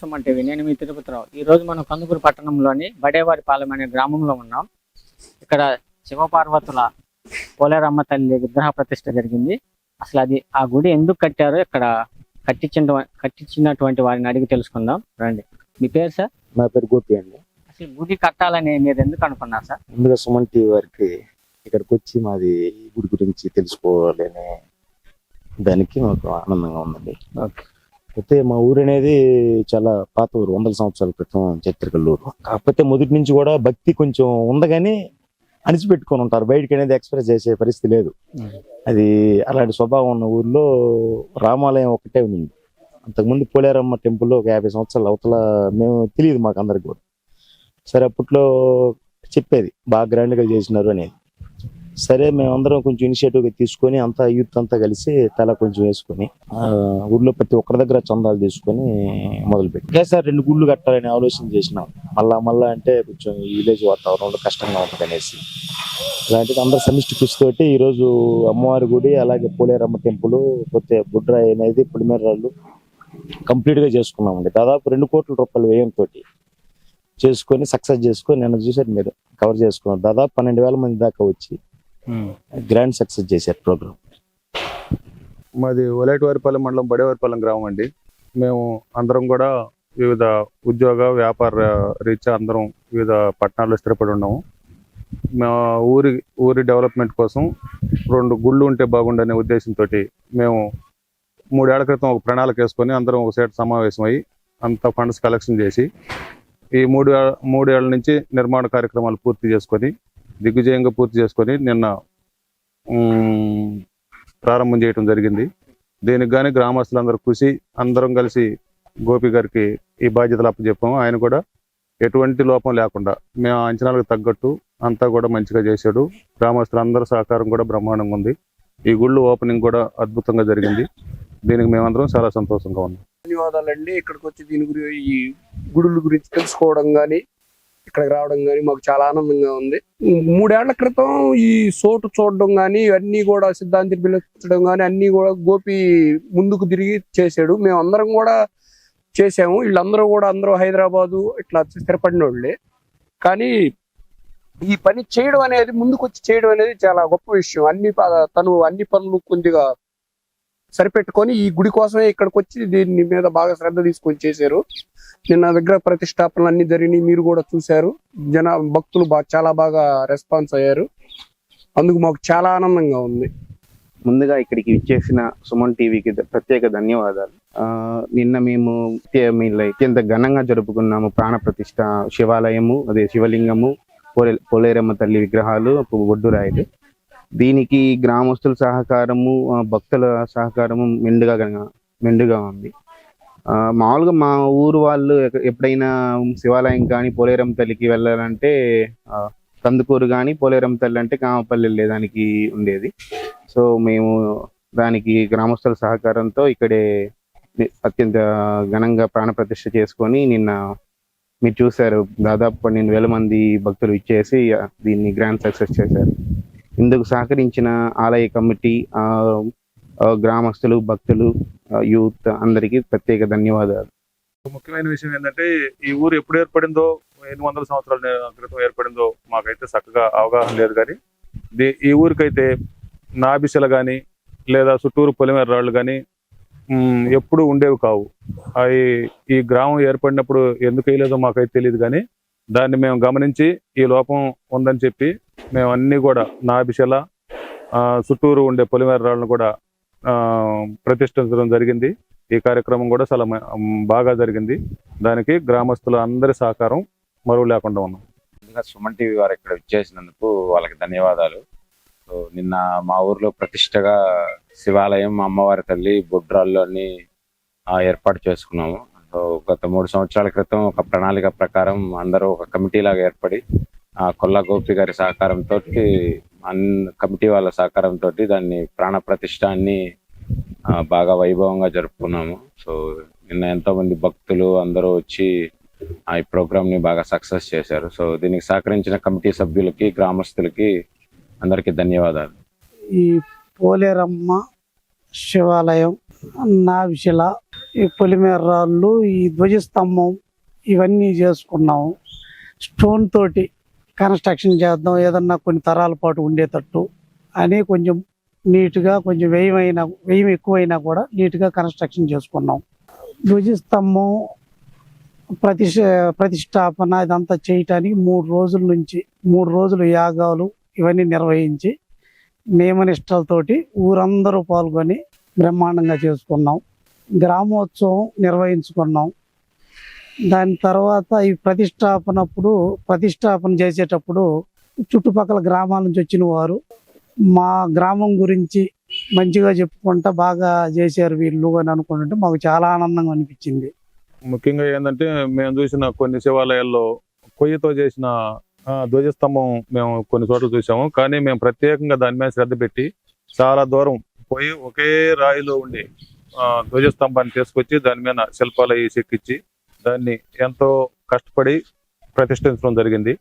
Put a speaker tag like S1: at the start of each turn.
S1: Suman TV నేను మీ తిరుపతిరావు. ఈ రోజు మనం కందుకూరు పట్టణంలోని బడేవారి పాలెం అనే గ్రామంలో ఉన్నాం. ఇక్కడ శివపార్వతుల పోలేరమ్మ తల్లి విగ్రహ ప్రతిష్ఠ జరిగింది. అసలు అది ఆ గుడి ఎందుకు కట్టారో ఇక్కడ కట్టించిన కట్టించినటువంటి వారిని అడిగి తెలుసుకుందాం. రండి. మీ పేరు సార్?
S2: నా పేరు గోపి అండి.
S1: అసలు గుడి కట్టాలని మీరు ఎందుకు అనుకున్నారు సార్?
S2: ముందుగా సుమన్ టీవీ వారికి ఇక్కడికి వచ్చి మాది ఈ గుడి గురించి తెలుసుకోవాలనే దానికి మాకు ఆనందంగా ఉందండి.
S1: ఓకే.
S2: అయితే మా ఊరు అనేది చాలా పాత ఊరు వందల సంవత్సరాల క్రితం చరిత్రకల్ ఊరు కాకపోతే మొదటి నుంచి కూడా భక్తి కొంచెం ఉంది కానీ అణిచిపెట్టుకొని ఉంటారు. బయటికి అనేది ఎక్స్ప్రెస్ చేసే పరిస్థితి లేదు. అది అలాంటి స్వభావం ఉన్న ఊర్లో రామాలయం ఒకటే ఉంది. అంతకుముందు పోలేరమ్మ టెంపుల్ ఒక యాభై సంవత్సరాలు అవతల మేము తెలియదు మాకు అందరికి కూడా. సరే అప్పట్లో చెప్పేది బాగా గ్రాండ్గా చేసినారు అనేది. సరే మేమందరం కొంచెం ఇనిషియేటివ్గా తీసుకొని అంతా యూత్ అంతా కలిసి తల కొంచెం వేసుకొని ఊళ్ళో ప్రతి ఒక్కరి దగ్గర చందాలు తీసుకొని మొదలుపెట్టి. ఒకేసారి రెండు గుళ్ళు కట్టాలని ఆలోచన చేసినాం. మళ్ళా మళ్ళా అంటే కొంచెం ఈ విలేజ్ వాతావరణంలో కష్టంగా ఉంటుంది అనేసి. అలాంటిది అందరు సమిష్టి కృషితోటి ఈరోజు అమ్మవారి గుడి అలాగే పోలేరమ్మ టెంపుల్ పోతే బుడ్రాయి అనేది పులిమేరాళ్ళు కంప్లీట్గా చేసుకున్నామండి. దాదాపు రెండు కోట్ల రూపాయలు వ్యయంతో చేసుకొని సక్సెస్ చేసుకొని నేను చూసారు మీరు కవర్ చేసుకున్నారు. దాదాపు పన్నెండు వేల మంది దాకా వచ్చి గ్రాండ్ సక్సెస్ చేశారు ప్రోగ్రామ్
S3: మాది ఒలేటివారిపాలెం మండలం బడేవారిపాలెం గ్రామం అండి. మేము అందరం కూడా వివిధ ఉద్యోగ వ్యాపార రీత్యా అందరం వివిధ పట్టణాల్లో స్థిరపడి ఉన్నాము. మా ఊరి ఊరి డెవలప్మెంట్ కోసం రెండు గుళ్ళు ఉంటే బాగుండనే ఉద్దేశంతో మేము మూడేళ్ళ క్రితం ఒక ప్రణాళిక వేసుకొని అందరం ఒక సమావేశమై అంత ఫండ్స్ కలెక్షన్ చేసి ఈ మూడు మూడేళ్ళ నుంచి నిర్మాణ కార్యక్రమాలు పూర్తి చేసుకొని దిగ్విజయంగా పూర్తి చేసుకొని నిన్న ప్రారంభం చేయడం జరిగింది. దీనికి కానీ గ్రామస్తులందరూ కృషి అందరం కలిసి గోపి గారికి ఈ బాధ్యతలు అప్పచెప్పాము. ఆయన కూడా ఎటువంటి లోపం లేకుండా మేము అంచనాలకు తగ్గట్టు అంతా కూడా మంచిగా చేశాడు. గ్రామస్తులందరూ సహకారం కూడా బ్రహ్మాండంగా ఉంది. ఈ గుళ్ళు ఓపెనింగ్ కూడా అద్భుతంగా జరిగింది. దీనికి మేమందరం చాలా సంతోషంగా ఉన్నాం.
S4: ధన్యవాదాలండి. ఇక్కడికి వచ్చి దీని గురించి ఈ గుడుల గురించి తెలుసుకోవడం కానీ ఇక్కడికి రావడం కానీ మాకు చాలా ఆనందంగా ఉంది. మూడేళ్ళ క్రితం ఈ సోటు చూడడం కానీ ఇవన్నీ కూడా సిద్ధాంతి పిలిచడం కానీ అన్ని కూడా గోపి ముందుకు తిరిగి చేశాడు మేము అందరం కూడా చేసాము. వీళ్ళందరూ కూడా అందరూ హైదరాబాదు ఇట్లా స్థిరపడిన వాళ్ళే కానీ ఈ పని చేయడం అనేది ముందుకు వచ్చి చేయడం అనేది చాలా గొప్ప విషయం. అన్ని తను అన్ని పనులు కొద్దిగా సరిపెట్టుకొని ఈ గుడి కోసమే ఇక్కడికి వచ్చి దీని మీద బాగా శ్రద్ధ తీసుకొని చేశారు. నిన్న విగ్రహ ప్రతిష్టాపనలు అన్ని జరిగినాయి. మీరు కూడా చూశారు. జన భక్తులు బాగా చాలా బాగా రెస్పాన్స్ అయ్యారు. అందుకు మాకు చాలా ఆనందంగా ఉంది.
S5: ముందుగా ఇక్కడికి ఇచ్చేసిన సుమన్ టీవీకి ప్రత్యేక ధన్యవాదాలు. ఆ, నిన్న మేము అత్యంత ఘనంగా జరుపుకున్నాము ప్రాణ ప్రతిష్ట శివాలయము అదే శివలింగము పోలే పోలేరమ్మ తల్లి విగ్రహాలు ఒడ్డురాయలు. దీనికి గ్రామస్తుల సహకారము భక్తుల సహకారము మెండుగా గన- మెండుగా ఉంది. మామూలుగా మా ఊరు వాళ్ళు ఎప్పుడైనా శివాలయం కానీ పోలేరమ్మ తల్లికి వెళ్ళాలంటే కందుకూరు కానీ పోలేరమ్మ తల్లి అంటే కామపల్లి వెళ్ళేదానికి ఉండేది. సో మేము దానికి గ్రామస్తుల సహకారంతో ఇక్కడే అత్యంత ఘనంగా ప్రాణప్రతిష్ఠ చేసుకొని నిన్న మీరు చూశారు. దాదాపు పన్నెండు వేల మంది భక్తులు ఇచ్చేసి దీన్ని గ్రాండ్ సక్సెస్ చేశారు. ఇందుకు సహకరించిన ఆలయ కమిటీ గ్రామస్తులు భక్తులు యూత్ అందరికీ ప్రత్యేక ధన్యవాదాలు.
S3: ముఖ్యమైన విషయం ఏంటంటే ఈ ఊరు ఎప్పుడు ఏర్పడిందో ఎన్ని వందల సంవత్సరాల క్రితం ఏర్పడిందో మాకైతే చక్కగా అవగాహన లేదు కానీ ఈ ఊరికైతే నాభిశల కానీ లేదా చుట్టూరు పొలిమేర రాళ్ళు కానీ ఎప్పుడు ఉండేవి కావు. అవి ఈ గ్రామం ఏర్పడినప్పుడు ఎందుకు వేయలేదో మాకైతే తెలియదు కానీ దాన్ని మేము గమనించి ఈ లోపం ఉందని చెప్పి మేము అన్నీ కూడా నాభిశల చుట్టూరు ఉండే పొలిమేర రాళ్ళను కూడా ప్రతిష్ఠించడం జరిగింది. ఈ కార్యక్రమం కూడా చాలా బాగా జరిగింది. దానికి గ్రామస్తుల అందరి సహకారం మరువు లేకుండా ఉన్నాం.
S6: సుమన్ టీవీ వారు ఇక్కడ ఇచ్చేసినందుకు వాళ్ళకి ధన్యవాదాలు. సో నిన్న మా ఊర్లో ప్రతిష్టగా శివాలయం అమ్మవారి తల్లి బొడ్రాళ్ళు అన్ని ఆ, ఏర్పాటు చేసుకున్నాము. సో గత మూడు సంవత్సరాల క్రితం ఒక ప్రణాళిక ప్రకారం అందరూ ఒక కమిటీ లాగా ఏర్పడి కొల్లా గోపి గారి సహకారంతో అన్ కమిటీ వాళ్ళ సహకారంతో దాన్ని ప్రాణ ప్రతిష్ట అన్ని బాగా వైభవంగా జరుపుకున్నాము. సో నిన్న ఎంతో మంది భక్తులు అందరూ వచ్చి ఆ ఈ ప్రోగ్రామ్ని బాగా సక్సెస్ చేశారు. సో దీనికి సహకరించిన కమిటీ సభ్యులకి గ్రామస్తులకి అందరికీ ధన్యవాదాలు.
S7: ఈ పోలేరమ్మ శివాలయం నావిశిల ఈ పొలిమేర రాళ్ళు ఈ ధ్వజస్తంభం ఇవన్నీ చేసుకున్నాము. స్టోన్ తోటి కన్స్ట్రక్షన్ చేద్దాం ఏదన్నా కొన్ని తరాల పాటు ఉండేటట్టు అని కొంచెం నీట్గా కొంచెం వ్యయమైనా వ్యయం ఎక్కువైనా కూడా నీట్గా కన్స్ట్రక్షన్ చేసుకున్నాం. ధ్వజస్తంభం ప్రతిష్ ప్రతిష్టాపన ఇదంతా చేయటానికి మూడు రోజుల నుంచి మూడు రోజులు యాగాలు ఇవన్నీ నిర్వహించి నియమనిష్టలతోటి ఊరందరూ పాల్గొని బ్రహ్మాండంగా చేసుకున్నాం. గ్రామోత్సవం నిర్వహించుకున్నాం. దాని తర్వాత ఈ ప్రతిష్టాపనప్పుడు ప్రతిష్టాపన చేసేటప్పుడు చుట్టుపక్కల గ్రామాల నుంచి వచ్చిన వారు మా గ్రామం గురించి మంచిగా చెప్పుకుంటా బాగా చేశారు వీళ్ళు అని అనుకుంటుంటే మాకు చాలా ఆనందంగా అనిపించింది.
S3: ముఖ్యంగా ఏంటంటే మేము చూసిన కొన్ని శివాలయాల్లో కొయ్యతో చేసిన ధ్వజస్తంభం మేము కొన్ని చోట్ల చూసాము. కానీ మేము ప్రత్యేకంగా దాని మీద శ్రద్ధ పెట్టి చాలా దూరం పోయి ఒకే రాయిలో ఉండి ధ్వజస్తంభాన్ని తీసుకొచ్చి దాని మీద శిల్పాలు అవి చెక్కించి దాన్ని ఎంతో కష్టపడి ప్రతిష్ఠించడం జరిగింది.